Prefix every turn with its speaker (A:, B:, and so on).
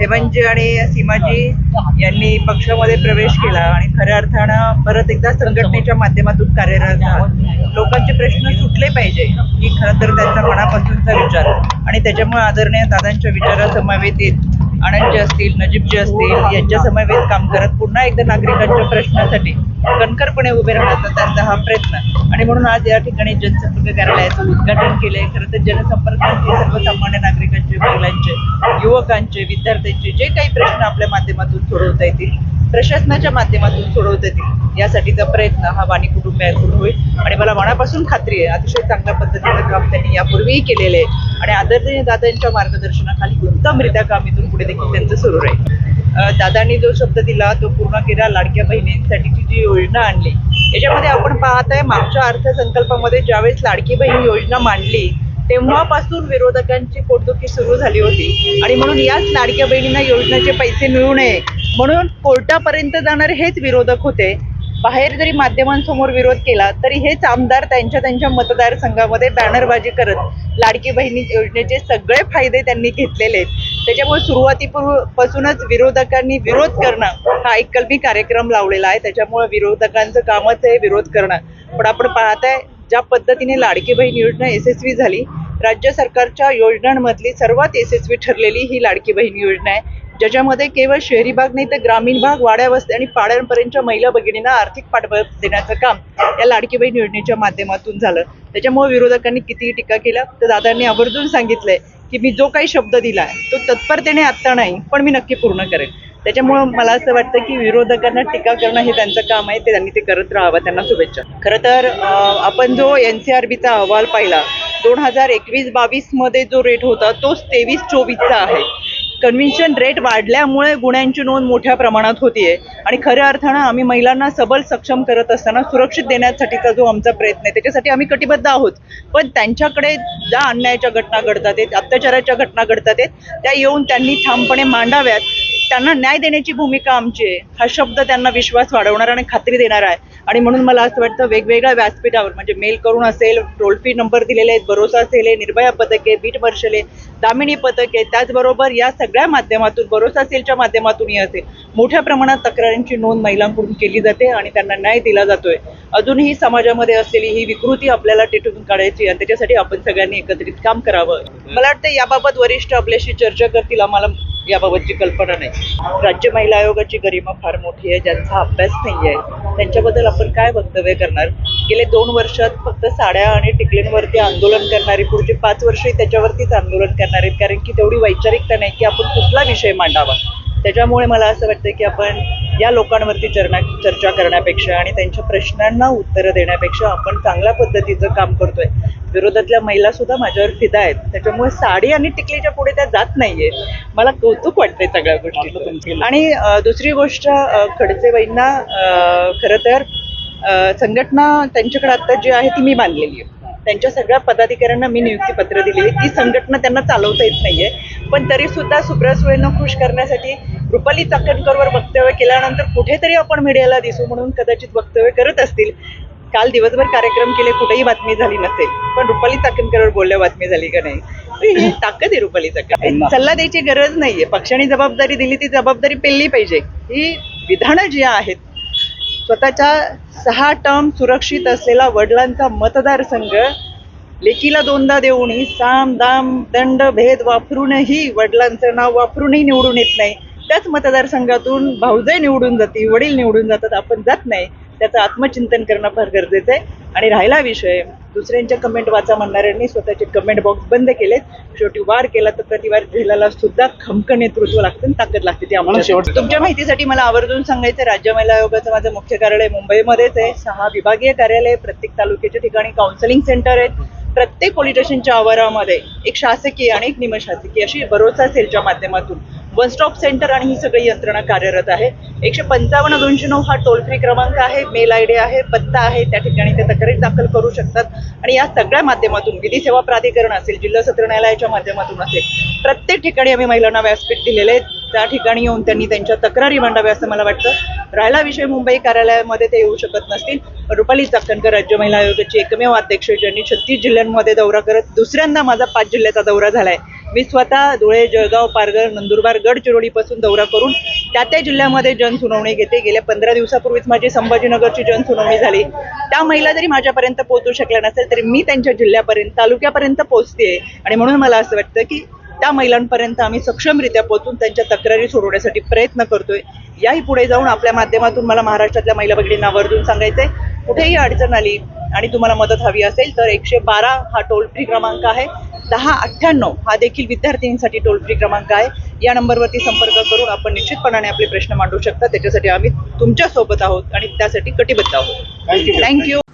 A: हेमंतजी आणि सीमाजी यांनी पक्षामध्ये प्रवेश केला आणि खऱ्या अर्थानं परत एकदा संघटनेच्या माध्यमातून कार्यरत आहात. लोकांचे प्रश्न सुटले पाहिजे ही खरं तर त्यांचा मनापासूनचा विचार. आणि त्याच्यामुळे आदरणीय दादांच्या विचारासमवेत येत आनंदजी असतील नजीबजी असतील यांच्या समवेत काम करत पुन्हा एकदा नागरिकांच्या प्रश्नासाठी कणखरपणे उभे राहण्याचा त्यांचा हा प्रयत्न. आणि म्हणून आज या ठिकाणी जनसंपर्क कार्यालयाचं उद्घाटन केलंय. खरं तर जनसंपर्काचे सर्वसामान्य नागरिकांचे महिलांचे युवकांचे विद्यार्थ्यांचे जे काही प्रश्न आपल्या माध्यमातून सोडवता येतील प्रशासनाच्या माध्यमातून सोडवता येतील यासाठीचा प्रयत्न हा वाणी कुटुंबियांकडून होईल. आणि मला मनापासून खात्री आहे अतिशय चांगल्या पद्धतीचं काम त्यांनी यापूर्वीही केलेलं आहे. आणि आदरणीय दादांच्या मार्गदर्शनाखाली उत्तमरित्या काम इथून पुढे देखील त्यांचं सुरू राहील. दादांनी जो शब्द दिला तो पूर्ण केला लाडक्या बहिणींसाठीची जी योजना आणली याच्यामध्ये आपण पाहत आहे मागच्या अर्थसंकल्पामध्ये ज्यावेळेस लाडकी बहीण योजना मांडली तेव्हापासून विरोधकांची पोटदुखी सुरू झाली होती. आणि म्हणून याच लाडक्या बहिणींना योजनेचे पैसे मिळू नये म्हणून कोर्टापर्यंत जाणारे हेच विरोधक होते. बाहेर जरी माध्यमांसमोर विरोध केला तरी हेच आमदार त्यांच्या त्यांच्या मतदारसंघामध्ये बॅनरबाजी करत लाडकी बहिणी योजनेचे सगळे फायदे त्यांनी घेतलेले आहेत. त्याच्यामुळे सुरुवातीपासूनच विरोधकांनी विरोध करणं हा एक कार्यक्रम लावलेला आहे. त्याच्यामुळे विरोधकांचं कामच आहे विरोध करणं. पण आपण पाहताय ज्या पद्धतीने लाडकी बहीण योजना यशस्वी झाली राज्य सरकारच्या योजनांमधली सर्वात यशस्वी ठरलेली ही लाडकी बहीण योजना आहे. ज्याच्यामध्ये केवळ शहरी भाग नाही तर ग्रामीण भाग वाड्या वस्ती आणि पाड्यांपर्यंतच्या महिला भगिनींना आर्थिक पाठबळ देण्याचं काम या लाडकी बहीण योजनेच्या माध्यमातून झालं. त्याच्यामुळे विरोधकांनी कितीही टीका केला तर दादांनी आवर्जून सांगितलंय की मी जो काही शब्द दिलाय तो तत्परतेने आत्ता नाही पण मी नक्की पूर्ण करेन. त्याच्यामुळं मला असं वाटतं की विरोधकांना टीका करणं हे त्यांचं काम आहे ते त्यांनी ते करत राहावं त्यांना शुभेच्छा. खरं तर आपण जो एन सी आर बीचा अहवाल पाहिला दोन हजार एकवीस बावीसमध्ये जो रेट होता तोच तेवीस चोवीसचा आहे. कन्व्हिन्शन रेट वाढल्यामुळे गुन्ह्यांची नोंद मोठ्या प्रमाणात होतीये. आणि खऱ्या अर्थानं आम्ही महिलांना सबल सक्षम करत असताना सुरक्षित देण्यासाठीचा जो आमचा प्रयत्न आहे त्याच्यासाठी आम्ही कटिबद्ध आहोत. पण त्यांच्याकडे ज्या अन्यायाच्या घटना घडतात आहेत अत्याचाराच्या घटना घडतात आहेत त्या येऊन त्यांनी ठामपणे मांडाव्यात. त्यांना न्याय देण्याची भूमिका आमची आहे. हा शब्द त्यांना विश्वास वाढवणार आणि खात्री देणार आहे. आणि म्हणून मला असं वाटतं वेगवेगळ्या व्यासपीठावर म्हणजे मेल करून असेल टोल फ्री नंबर दिलेले आहेत भरोसा असेल निर्भया पथक आहे बीट आहे दामिनी पथक आहे त्याचबरोबर या सगळ्या माध्यमातून भरोसा सेलच्या माध्यमातूनही असेल. मोठ्या प्रमाणात तक्रारींची नोंद महिलांकडून केली जाते आणि त्यांना न्याय दिला जातोय. अजूनही समाजामध्ये असलेली ही विकृती आपल्याला टिटून काढायची आणि त्याच्यासाठी आपण सगळ्यांनी एकत्रित काम करावं. मला वाटतं याबाबत वरिष्ठ आपल्याशी चर्चा करतील आम्हाला याबाबतची कल्पना नाही. राज्य महिला आयोगाची गरिमा फार मोठी आहे ज्यांचा अभ्यास नाही आहे. त्यांच्याबद्दल आपण काय वक्तव्य करणार? गेले दोन वर्षात फक्त साड्या आणि टिकलींवरती आंदोलन करणारी पुढचे पाच वर्षही त्याच्यावरतीच आंदोलन करणार आहेत. कारण की तेवढी वैचारिकता नाही की आपण कुठला विषय मांडावा. त्याच्यामुळे मला असं वाटतं की आपण या लोकांवरती चर्चा चर्चा करण्यापेक्षा आणि त्यांच्या प्रश्नांना उत्तरं देण्यापेक्षा आपण चांगल्या पद्धतीचं काम करतोय. विरोधातल्या महिला सुद्धा माझ्यावर फिदा आहेत. त्याच्यामुळे साडी आणि टिकलीच्या पुढे त्या जात नाहीये. मला कौतुक वाटतंय सगळ्या गोष्टी आणि दुसरी गोष्ट अं, खडसे बाईंना अं, खरं तर संघटना त्यांच्याकडे आता जी आहे ती मी बांधलेली आहे. त्यांच्या सगळ्या पदाधिकाऱ्यांना मी नियुक्ती पत्र दिलेली. ती संघटना त्यांना चालवता येत नाहीये. पण तरी सुद्धा सुब्रा सुळेंना खुश करण्यासाठी रुपाली चाकणकरवर वक्तव्य केल्यानंतर कुठेतरी आपण मीडियाला दिसू म्हणून कदाचित वक्तव्य करत असतील. काल दिवसभर कार्यक्रम केले कुठेही बातमी झाली नसेल. पण रुपाली चाकणकरवर बोलल्या बातमी झाली का नाही? ही ताकद आहे रुपाली चाकण सल्ला द्यायची गरज नाहीये. पक्षाने जबाबदारी दिली ती जबाबदारी पेलली पाहिजे. ही विधानं जी आहेत स्वतःच्या सहा टर्म सुरक्षित असलेला वडिलांचा मतदारसंघ लेकीला दोनदा देऊनही साम दाम दंड भेद वापरूनही वडिलांचं नाव वापरूनही निवडून येत नाही. त्याच मतदारसंघातून भाऊजे निवडून जाते वडील निवडून जातात आपण जात नाही. त्याचं आत्मचिंतन करणं फार गरजेचं आहे. आणि राहिला विषय दुसऱ्यांच्या कमेंट वाचा म्हणणाऱ्यांनी स्वतःचे कमेंट बॉक्स बंद केलेत. शेवटी वार केला तर प्रतिवार झेलाला सुद्धा खमक नेतृत्व लागतं आणि ताकद लागते ती आम्हाला.
B: शेवट-
A: तुमच्या माहितीसाठी मला आवर्जून सांगायचं राज्य महिला आयोगाचं माझं मुख्य कार्यालय मुंबईमध्येच आहे. सहा विभागीय कार्यालय प्रत्येक तालुक्याच्या ठिकाणी काउन्सिलिंग सेंटर आहेत. प्रत्येक पोलीस स्टेशनच्या आवारामध्ये एक शासकीय आणि एक निमशासकीय अशी भरोसा सेलच्या माध्यमातून वन स्टॉप सेंटर आणि ही सगळी यंत्रणा कार्यरत आहे. एकशे पंचावन्न दोनशे नऊ हा टोल फ्री क्रमांक आहे मेल आय डी आहे पत्ता आहे त्या ठिकाणी ते तक्रारी दाखल करू शकतात. आणि या सगळ्या माध्यमातून विधी सेवा प्राधिकरण असेल जिल्हा सत्र न्यायालयाच्या माध्यमातून असेल प्रत्येक ठिकाणी आम्ही महिलांना व्यासपीठ दिलेले आहे. त्या ठिकाणी येऊन त्यांनी त्यांच्या तक्रारी मांडाव्या असं मला वाटतं. राहिला विषय मुंबई कार्यालयामध्ये ते येऊ शकत नसतील. रुपाली चाकणकर राज्य महिला आयोगाची एकमेव अध्यक्ष ज्यांनी छत्तीस जिल्ह्यांमध्ये दौरा करत दुसऱ्यांदा माझा पाच जिल्ह्याचा दौरा झालाय. मी स्वतः धुळे जळगाव पारघर नंदुरबार गडचिरोलीपासून दौरा करून त्या त्या जिल्ह्यामध्ये जनसुनावणी घेते. गेल्या पंधरा दिवसापूर्वीच माझी संभाजीनगरची जनसुनावणी झाली. त्या महिला जरी माझ्यापर्यंत पोहोचू शकल्या नसेल तरी मी त्यांच्या जिल्ह्यापर्यंत तालुक्यापर्यंत पोहोचते आणि म्हणून मला असं वाटतं की त्या महिलांपर्यंत आम्ही सक्षमरित्या पोहोचून त्यांच्या तक्रारी सोडवण्यासाठी प्रयत्न करतोय. याही पुढे जाऊन आपल्या माध्यमातून मला महाराष्ट्रातल्या महिला भगिनींना आवर्जून सांगायचंय. कुठेही अडचण आली आणि तुम्हाला मदत हवी असेल तर एकशे बारा हा टोल फ्री क्रमांक आहे. दहा अठ्ठ्याण्णव हा देखील विद्यार्थिनींसाठी टोल फ्री क्रमांक आहे. या नंबरवरती संपर्क करून आपण निश्चितपणाने आपले प्रश्न मांडू शकता. त्याच्यासाठी आम्ही तुमच्यासोबत आहोत आणि त्यासाठी कटिबद्ध आहोत.
B: Thank you
A: thank you